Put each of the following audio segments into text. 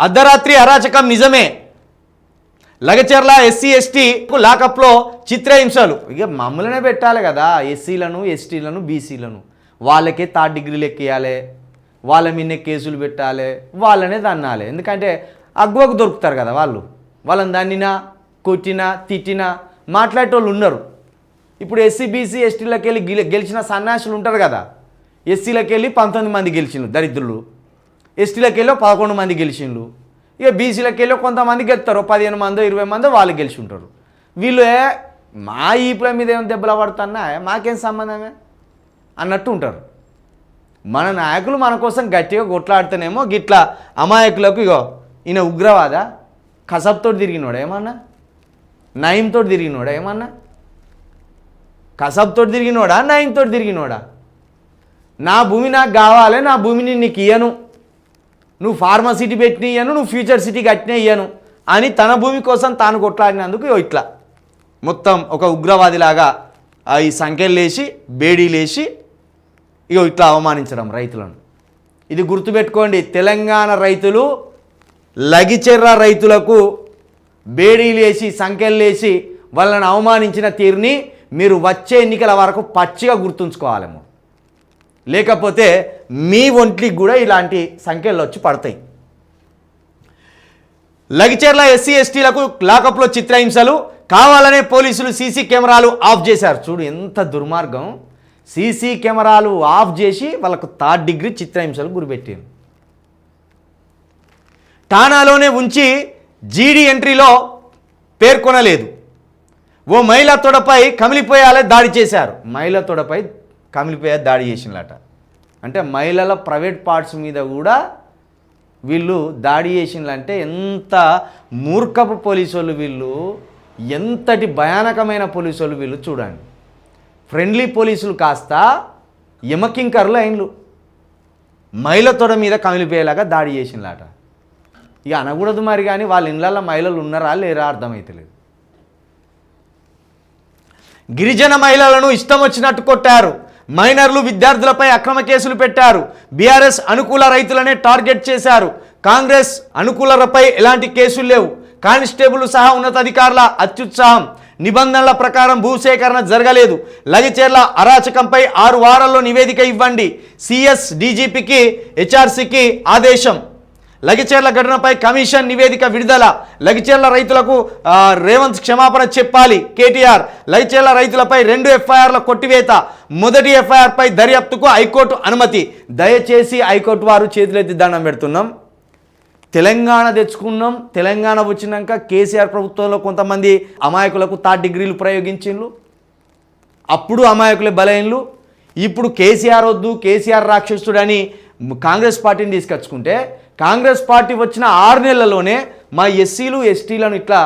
అర్ధరాత్రి అరాచకం నిజమే. లగచర్ల ఎస్సీ ఎస్టీ లాకప్లో చిత్రహింసలు. ఇక మమ్మల్నే పెట్టాలి కదా ఎస్సీలను ఎస్టీలను బీసీలను. వాళ్ళకే థర్డ్ డిగ్రీలు ఎక్కియాలి. వాళ్ళ మీదనే కేసులు పెట్టాలి. వాళ్ళనే దన్నాలి ఎందుకంటే అగ్వకు దొరుకుతారు కదా వాళ్ళు. వాళ్ళని దన్నినా కొట్టినా తిట్టినా మాట్లాడేటోళ్ళు ఉన్నారు ఇప్పుడు ఎస్సీ బీసీ ఎస్టీలకు వెళ్ళి గెలిచిన సన్యాసులు ఉంటారు కదా. ఎస్సీలకు వెళ్ళి పంతొమ్మిది మంది గెలిచిన దరిద్రులు. ఎస్టీలకు వెళ్ళి పదకొండు మంది గెలిచిండ్రు. ఇక బీసీలకు వెళ్ళి కొంతమంది గెలుస్తారు పదిహేను మందో ఇరవై మందో వాళ్ళు గెలిచి ఉంటారు వీళ్ళు మా ఈపుల మీద ఏం దెబ్బలు పడుతున్నా? మాకేం సంబంధమే? అన్నట్టు ఉంటారు. మన నాయకులు మన కోసం గట్టిగా కొట్లాడితేనేమో గిట్లా అమాయకులకు ఇగో ఈయన ఉగ్రవాద కసబ్తో తిరిగినోడా ఏమన్నా? నయంతో తిరిగినోడా ఏమన్నా? కసబ్తో తిరిగినోడా? నయంతో తిరిగినోడా? నా భూమి నాకు కావాలి నా భూమిని నీకు ఇయ్యను. నువ్వు ఫార్మసిటీ పెట్టిన ఇయ్యను నువ్వు ఫ్యూచర్ సిటీ కట్టిన ఇయ్యను అని తన భూమి కోసం తాను కొట్లాడినందుకు ఇగో ఇట్లా. మొత్తం ఒక ఉగ్రవాదిలాగా ఈ సంఖ్యలు లేచి బేడీలేసి ఇగో ఇట్లా అవమానించడం రైతులను. ఇది గుర్తుపెట్టుకోండి తెలంగాణ రైతులు లగిచెర్ర రైతులకు బేడీలేసి సంఖ్యలేసి సంఖ్యలు వాళ్ళని అవమానించిన తీరుని మీరు వచ్చే ఎన్నికల వరకు పచ్చిగా గుర్తుంచుకోవాలేమో. లేకపోతే మీ ఒంట్లికి కూడా ఇలాంటి సంఖ్యలు వచ్చి పడతాయి. లగిచెర్ల ఎస్సీ ఎస్టీలకు లాకప్లో చిత్రహింసలు కావాలనే పోలీసులు సీసీ కెమెరాలు ఆఫ్ చేశారు. చూడు ఎంత దుర్మార్గం. సీసీ కెమెరాలు ఆఫ్ చేసి వాళ్ళకు థర్డ్ డిగ్రీ చిత్రహింసలు గురిపెట్టారు ఠానాలోనే ఉంచి జీడీ ఎంట్రీలో పేర్కొనలేదు. ఓ మహిళ తొడపై కమిలిపోయాలే దాడి చేశారు. మహిళ తొడపై కమిలిపోయే దాడి చేసినలట అంటే మహిళల ప్రైవేట్ పార్ట్స్ మీద కూడా వీళ్ళు దాడి చేసిందంటే ఎంత మూర్ఖపు పోలీసు వాళ్ళు వీళ్ళు ఎంతటి భయానకమైన పోలీసులు వీళ్ళు చూడండి. ఫ్రెండ్లీ పోలీసులు కాస్త యమకింకర్లు అయిన్లు. మహిళ తొడ మీద కమిలిపోయేలాగా దాడి చేసిందట ఇక అనకూడదు మరి కానీ వాళ్ళ ఇళ్ళల్లో మహిళలు ఉన్నారా లేరా అర్థమైతలేదు. గిరిజన మహిళలను ఇష్టం వచ్చినట్టు కొట్టారు. మైనర్లు విద్యార్థులపై అక్రమ కేసులు పెట్టారు. బీఆర్ఎస్ అనుకూల రైతులనే టార్గెట్ చేశారు. కాంగ్రెస్ అనుకూలలపై ఎలాంటి కేసులు లేవు. కానిస్టేబుల్ సహా ఉన్నతాధికారుల అత్యుత్సాహం. నిబంధనల ప్రకారం భూసేకరణ జరగలేదు. లగిచేర్ల అరాచకంపై ఆరు వారాల్లో నివేదిక ఇవ్వండి. సిఎస్ డీజీపీకి హెచ్ఆర్సీకి ఆదేశం. లగిచేర్ల ఘటనపై కమిషన్ నివేదిక విడుదల. లగిచేర్ల రైతులకు రేవంత్ క్షమాపణ చెప్పాలి. కేటీఆర్ లగిచేర్ల రైతులపై రెండు ఎఫ్ఐఆర్ల కొట్టివేత. మొదటి ఎఫ్ఐఆర్పై దర్యాప్తుకు హైకోర్టు అనుమతి. దయచేసి హైకోర్టు వారు చేతులెత్తి దండం పెడుతున్నాం. తెలంగాణ తెచ్చుకున్నాం. తెలంగాణ వచ్చినాక కేసీఆర్ ప్రభుత్వంలో కొంతమంది అమాయకులకు థర్డ్ డిగ్రీలు ప్రయోగించిండ్రు అప్పుడు అమాయకులే బలైన్లు ఇప్పుడు కేసీఆర్ వద్దు కేసీఆర్ రాక్షసుడని కాంగ్రెస్ పార్టీని తీసుకొచ్చుకుంటే కాంగ్రెస్ పార్టీ వచ్చిన ఆరు నెలల్లోనే మా ఎస్సీలు ఎస్టీలను ఇట్లా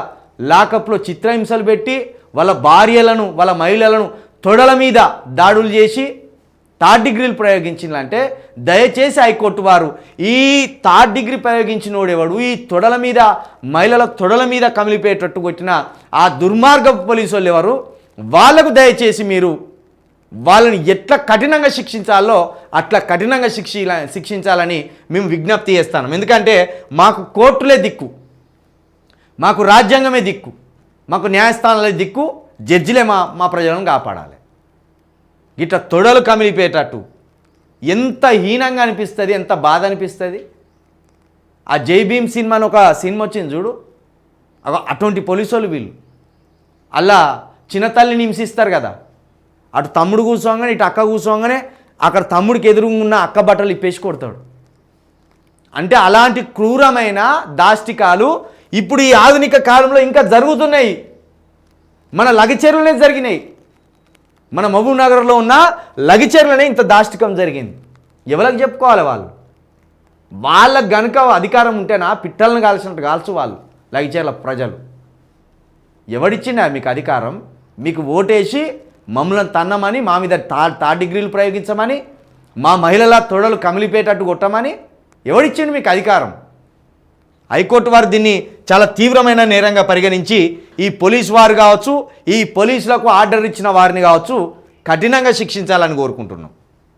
లాకప్లో చిత్రహింసలు పెట్టి వాళ్ళ భార్యలను వాళ్ళ మహిళలను తొడల మీద దాడులు చేసి థర్డ్ డిగ్రీలు ప్రయోగించిందంటే దయచేసి హైకోర్టు వారు ఈ థర్డ్ డిగ్రీ ప్రయోగించినోడెవడు ఈ తొడల మీద మహిళల తొడల మీద కమిలిపోయేటట్టు కొట్టిన ఆ దుర్మార్గపు పోలీసు వాళ్ళు ఎవరు? వాళ్ళకు దయచేసి మీరు వాళ్ళని ఎట్లా కఠినంగా శిక్షించాలో అట్లా కఠినంగా శిక్షి శిక్షించాలని మేము విజ్ఞప్తి చేస్తాం ఎందుకంటే మాకు కోర్టులే దిక్కు. మాకు రాజ్యాంగమే దిక్కు. మాకు న్యాయస్థానాలే దిక్కు. జడ్జిలే మా మా ప్రజలను కాపాడాలి. ఇట్లా తొడలు కమిలిపోయేటట్టు ఎంత హీనంగా అనిపిస్తుంది ఎంత బాధ అనిపిస్తుంది. ఆ జై భీమ్ సినిమాని ఒక సినిమా వచ్చింది చూడు. అగో అటువంటి పోలీసు వాళ్ళు. వీళ్ళు అలా చిన్న తల్లిని హింసిస్తారు కదా. అటు తమ్ముడు కూర్చోగానే ఇటు అక్క కూర్చోగానే అక్కడ తమ్ముడికి ఎదురుగా ఉన్న అక్క బట్టలు ఇప్పేసి కొడతాడు. అంటే అలాంటి క్రూరమైన దాష్టికాలు ఇప్పుడు ఈ ఆధునిక కాలంలో ఇంకా జరుగుతున్నాయి. మన లగచెరువులనే జరిగినాయి. మన మహబూబ్ నగర్లో ఉన్న లగిచెర్లనే ఇంత దాష్టికం జరిగింది. ఎవరికి చెప్పుకోవాలి వాళ్ళు? వాళ్ళకు గనుక అధికారం ఉంటేనా పిట్టలను కాల్చినట్టు కాల్చు వాళ్ళు లగిచెర్ల ప్రజలు. ఎవడిచ్చిండా మీకు అధికారం? మీకు ఓటేసి మమ్మల్ని తన్నమని మా మీద తా తా డిగ్రీలు ప్రయోగించమని మా మహిళల తొడలు కమిలిపోయేటట్టు కొట్టమని ఎవడిచ్చిండు మీకు అధికారం? హైకోర్టు వారు దీన్ని చాలా తీవ్రమైన నేరంగా పరిగణించి ఈ పోలీస్ వారు కావచ్చు ఈ పోలీసులకు ఆర్డర్ ఇచ్చిన వారిని కావచ్చు కఠినంగా శిక్షించాలని కోరుకుంటున్నాం.